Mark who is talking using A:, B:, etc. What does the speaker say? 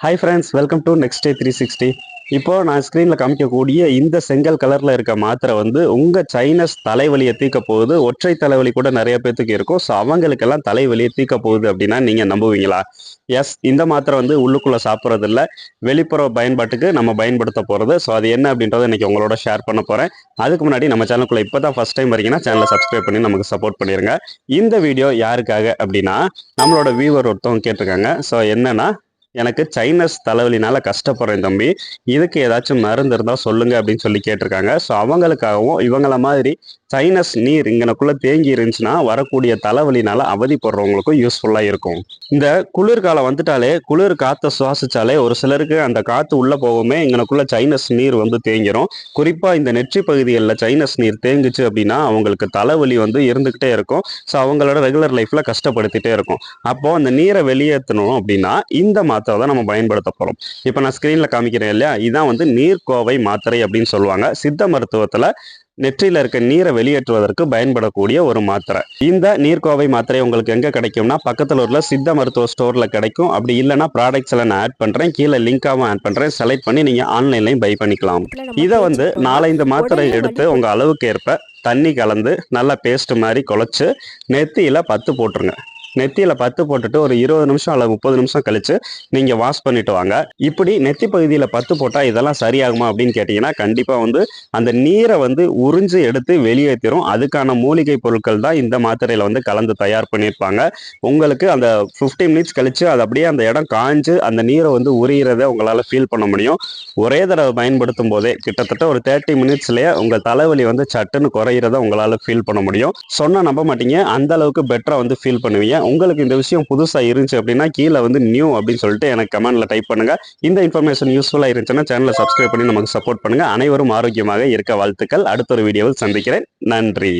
A: Hi friends welcome to next day three sixty இப்போ நான் ஸ்க்ரீனில் காமிக்கக்கூடிய இந்த செங்கல் கலரில் இருக்க மாத்திரை வந்து உங்கள் சைனஸ் தலைவலியை தீர்க்க போகுது. ஒற்றை தலைவலி கூட நிறைய பேர்த்துக்கு இருக்கும். ஸோ அவங்களுக்கெல்லாம் தலைவலியை தீர்க்க போகுது அப்படின்னா நீங்கள் நம்புவீங்களா? எஸ் இந்த மாத்திரை வந்து உள்ளுக்குள்ளே சாப்பிட்றது இல்லை வெளிப்புற பயன்பாட்டுக்கு நம்ம பயன்படுத்த போகிறது ஸோ அது என்ன அப்படின்றத இன்றைக்கி உங்களோட ஷேர் பண்ண போகிறேன் அதுக்கு முன்னாடி நம்ம சேனலுக்குள்ளே இப்போ தான் ஃபஸ்ட் டைம் வரீங்கன்னா சேனலை சப்ஸ்கிரைப் பண்ணி நமக்கு சப்போர்ட் பண்ணிடுங்க இந்த வீடியோ யாருக்காக அப்படின்னா நம்மளோட வியூவர் ஒருத்தவங்க கேட்டிருக்காங்க. ஸோ என்னென்னா எனக்கு சைனஸ் தலைவலினால கஷ்டப்படுறேன் தம்பி. இதுக்கு ஏதாச்சும் மருந்து இருந்தால் சொல்லுங்க அப்படின்னு சொல்லி கேட்டிருக்காங்க. ஸோ அவங்களுக்காகவும் இவங்கள மாதிரி சைனஸ் நீர் இங்கனக்குள்ள தேங்கி இருந்துச்சுன்னா வரக்கூடிய தலைவலினால அவதிப்படுறவங்களுக்கும் யூஸ்ஃபுல்லாக இருக்கும். இந்த குளிர்காலம் வந்துட்டாலே குளிர் காற்றை சுவாசிச்சாலே ஒரு சிலருக்கு அந்த காற்று உள்ளே போகவுமே இங்கனக்குள்ள சைனஸ் நீர் வந்து தேங்கிரும். குறிப்பாக இந்த நெற்றி பகுதிகளில் சைனஸ் நீர் தேங்குச்சு அப்படின்னா அவங்களுக்கு தலைவலி வந்து இருந்துக்கிட்டே இருக்கும். ஸோ அவங்களோட ரெகுலர் லைஃப்பில் கஷ்டப்படுத்திட்டே இருக்கும். அப்போது அந்த நீரை வெளியேற்றணும் அப்படின்னா இந்த மாத்திரை தான் நம்ம பயன்படுத்த போகிறோம் இப்போ நான் ஸ்க்ரீனில் காமிக்கிறேன் இல்லையா? இதான் வந்து நீர்க்கோவை மாத்திரை அப்படின்னு சொல்லுவாங்க. சித்த மருத்துவத்தில் நெற்றியில இருக்க நீரை வெளியேற்றுவதற்கு பயன்படக்கூடிய ஒரு மாத்திரை. இந்த நீர்க்கோவை மாத்திரை உங்களுக்கு எங்க கிடைக்கும்னா பக்கத்துல உள்ள சித்த மருத்துவ ஸ்டோர்ல கிடைக்கும். அப்படி இல்லைன்னா ப்ராடக்ட்ஸ் எல்லாம் நான் ஆட் பண்றேன். கீழே லிங்காவும் ஆட் பண்றேன். செலக்ட் பண்ணி நீங்க ஆன்லைன்லயும் பை பண்ணிக்கலாம். இதை வந்து நாலஞ்சு மாத்திரை எடுத்து உங்க அளவுக்கு ஏற்ப தண்ணி கலந்து நல்லா பேஸ்ட் மாதிரி குழச்சு நெத்தியில பத்து போட்டுருங்க. நெத்தியில பத்து போட்டுட்டு ஒரு இருபது நிமிஷம் அல்லது முப்பது நிமிஷம் கழிச்சு நீங்க வாஷ் பண்ணிட்டு வாங்க. இப்படி நெத்தி பகுதியில பத்து போட்டா இதெல்லாம் சரியாகுமா அப்படின்னு கேட்டீங்கன்னா கண்டிப்பா வந்து அந்த நீரை வந்து உறிஞ்சு எடுத்து வெளியேற்றிடும் அதுக்கான மூலிகை பொருட்கள் தான் இந்த மாத்திரையில வந்து கலந்து தயார் பண்ணியிருப்பாங்க. உங்களுக்கு அந்த 15 மினிட்ஸ் கழிச்சு அது அப்படியே அந்த இடம் காஞ்சு அந்த நீரை வந்து உரியிறத உங்களால ஃபீல் பண்ண முடியும். ஒரே தடவை பயன்படுத்தும் போதே கிட்டத்தட்ட ஒரு தேர்ட்டி மினிட்ஸ்லயே உங்கள் தலைவலி வந்து சட்டுன்னு குறையிறத உங்களால ஃபீல் பண்ண முடியும். சொன்னா நம்ப மாட்டீங்க. அந்த அளவுக்கு பெட்டரா வந்து ஃபீல் பண்ணுவீங்க. உங்களுக்கு இந்த விஷயம் புதுசாக இருந்துச்சு அப்படின்னா கீழே வந்து நியூ அப்படின்னு சொல்லிட்டு எனக்கு கமெண்ட்டில் டைப் பண்ணுங்க. இந்த இன்ஃபர்மேஷன் யூஸ்ஃபுல்லாக இருந்துச்சுன்னா சேனலை சப்ஸ்கிரைப் பண்ணி நமக்கு சப்போர்ட் பண்ணுங்கள் அனைவரும் ஆரோக்கியமாக இருக்க வாழ்த்துக்கள். அடுத்த ஒரு வீடியோவில் சந்திக்கிறேன். நன்றி.